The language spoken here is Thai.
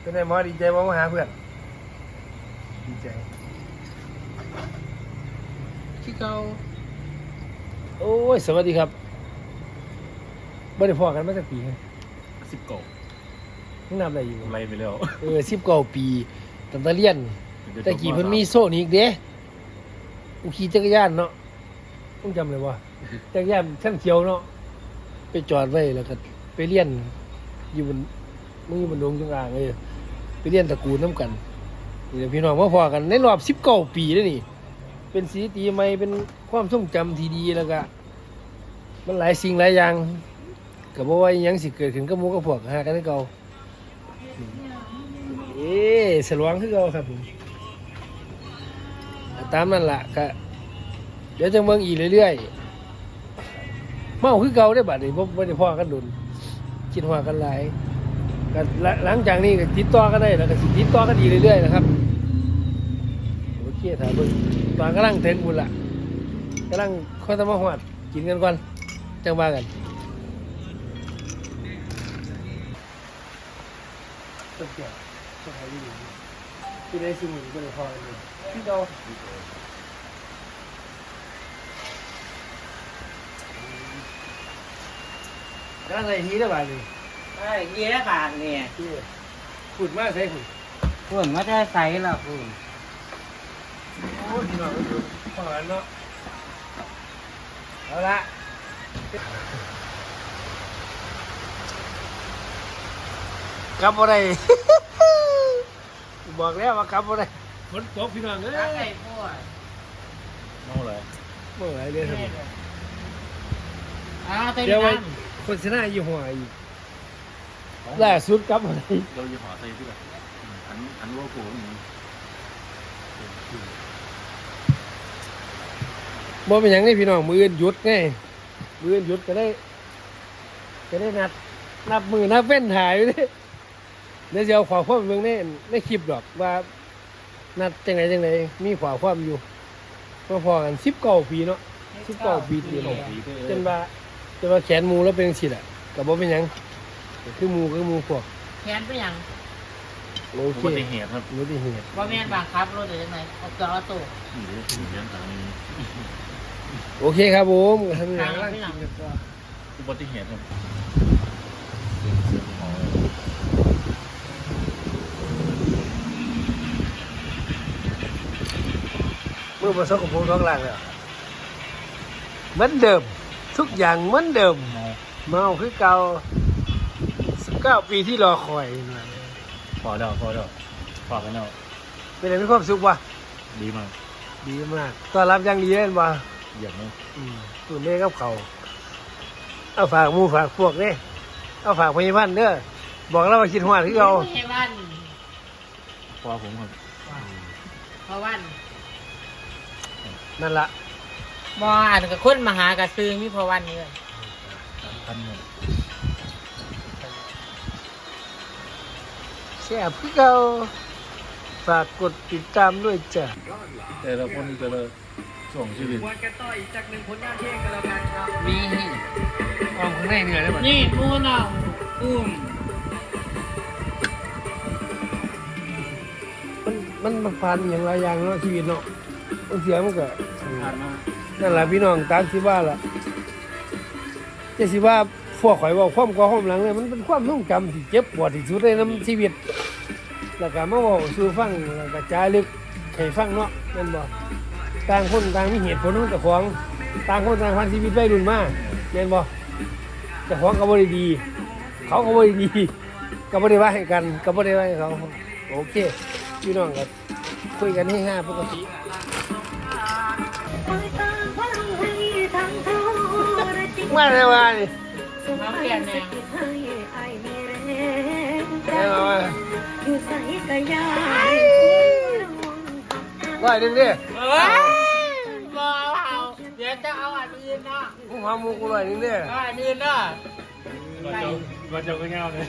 เป็นไงหมอดีใจบ่มาหาเพื่อน ดีใจที่เก่าโอ้ย สวัสดีครับไม่ได้พอกันมาจากปีไงสิบเก่ามึงนับอะไรอยู่ ไล่ไปแล้วเออสิบเก้าปีตั้งแต่เรียน แต่กี่เพิ่นมีโซ่นี่อีกเด้กูขี่จักรยานเนาะมึงจำเลยว่าจักรยานขั้นเขียวเนาะ ไปจอดไว้แล้วก็ไปเรียนอยู่บน มึงอยู่บนดงจงอางเออไปเรียนตระกูลน้ำกันนี่แหละพี่น้องมาพอกันในรอบสิบเก้าปีแล้วนี่ เป็นสีตีใหม่เป็นความทรงจำที่ดีแล้วก็มันหลายสิ่งหลายอย่างก็บอกว่าอิหยังสิเกิดขึ้นกับมูกับพวกหากันคือเก่าเอ๊สลวงคือเก่าครับผมตามนั่นล่ะก็เดี๋ยวจะเมืองอีกเรื่อยๆเมาคือเก่าได้อบัดนี้บ่บ่ได้พ่อกันดุนคิดว่ากันหลาย ก็หลังหลังจากนี้ก็ติดต่อกันได้แล้วก็สิติดต่อกันอีกเรื่อยๆนะครับโอเคถ่ายเบิ่งตอนกำลังถึงบุญละกำลังค่อยจะมาหอดกินกันก่อนจังว่ากันต้นเกี่ยวต้นไทยอยู่ที่ได้สิ่งหนึ่งก็เลยพอกันเลยพี่โตกำลังอะไรทีได้บ้างนี่ ไอ้เยี่ยบากเนี่ยที่ขุดมากใช่ขุดคุณมาได้ใส่ละคุณโอ้ยพี่น้องก็อยู่ฝั่งนั้นเนาะเอาละกลับอะไรบอกแล้วว่ากลับอะไรฝนตกพี่น้องเอ้รักไอ้ยพวกเมาเลยเมื่อไหร่เดี๋ยวทอ้าวเต็มำเดี๋ยวไปน้โฆษณายี่ห้ออีก ล่าสุดกลับอะไรเราจะหาใส่ที่แบบอันอันโลโก้นี่บ่เป็นอย่างนี้พี่น้องมืออื่นหยุดไงมืออื่นหยุดก็ได้ ก็ได้นัดนับมือนับเว้นถ่ายอยู่ดิเดี๋ยวจะเอาขอความเมืองในในคลิปดอกว่า นัดจังไหนจังไหนมีขวาความอยู่มาพอกันสิบเก้าปีเนาะำสิบเก้าปีที่ตแล้วกปีก็จนว่าจนว่าแขนหมูแล้วเป็นสิล่ะกับบ่เป็นหยังก็ คือหมูคือหมูพวกแขนไปยังโออุเคบัติเหตุครับรู้ที่เหตุว่าแม่นบังคับรถหรือยังไงเอาเกลือเอาตู้หรือถึงเรื่องต่างนี้โอเคครับผมทำงาทานงกำลังไปกินยังกันต่ออุบัติเหตุครับเมื่อประสบกับผมท้องหลังแล้วเหมือนเดิม ทุกอย่างเหมือนเดิม เมาเมาคือเก่าสิบ เก้าปีที่รอคอยมาพอแล้วพอแล้วพอกันแล้วเป็นไงมีความสุขวะดีมากดีมากต้อนรับอย่างดีเล่นวะเหยียบเลยตัวเล่กับเขาเอาฝากหมูฝากพวกเนี่ยเอาฝากพยาบาลเด้อบอกเราว่าคิดหวานที่เราเฮวันพอผมครับเพราะวันนั่นละมออ่านกับคนมาหากระซื้อมีเพราะวันนี่เลยพันหนึ่ง แซ่บที่เราฝากกดติดตามด้วยจ้ะแต่ละคนแต่ละส่งชีวิตมีออมข้างในเหนื่อยได้ไหมนี่มูน้องอุ้มมันมันผ่านอย่างไรอย่างเนาะชีวิตเนาะบางเสียมันก็ผ่านมานั่นแหละพี่น้องตามสิว่าล่ะจะสิว่า พวกข่อยว่าความก่อความหลังเลยมันเป็นความทรงจำที่เจ็บปวดที่สุดในน้ำชีวิตแล้วก็มาบอกสู่ฟังแล้วก็จารึกให้ฟังเนาะนั่นบ่ต่างคนต่างมีเหตุผลของเจ้าของต่างคนต่างพันชีวิตไปรุนมาเห็นบ่เจ้าของก็บ่ได้ดี เขาก็บ่ได้ดีก็บ่ได้ว่าให้กันก็บ่ได้ว่าให้เขาโอเคพี่น้องก็คุยกันให้ห้าปกติมาเลยว่านี่ น้องแก้มแนวเอ้ยมาว่าดึงดิเอ้ยบอเอาเดี๋ยวจะเอาอันอื่นนะมึงหาหมูกูร้อยหนึ่งดิเอาอันอื่นนะมาจ้าเราจ้าก็เงาเลย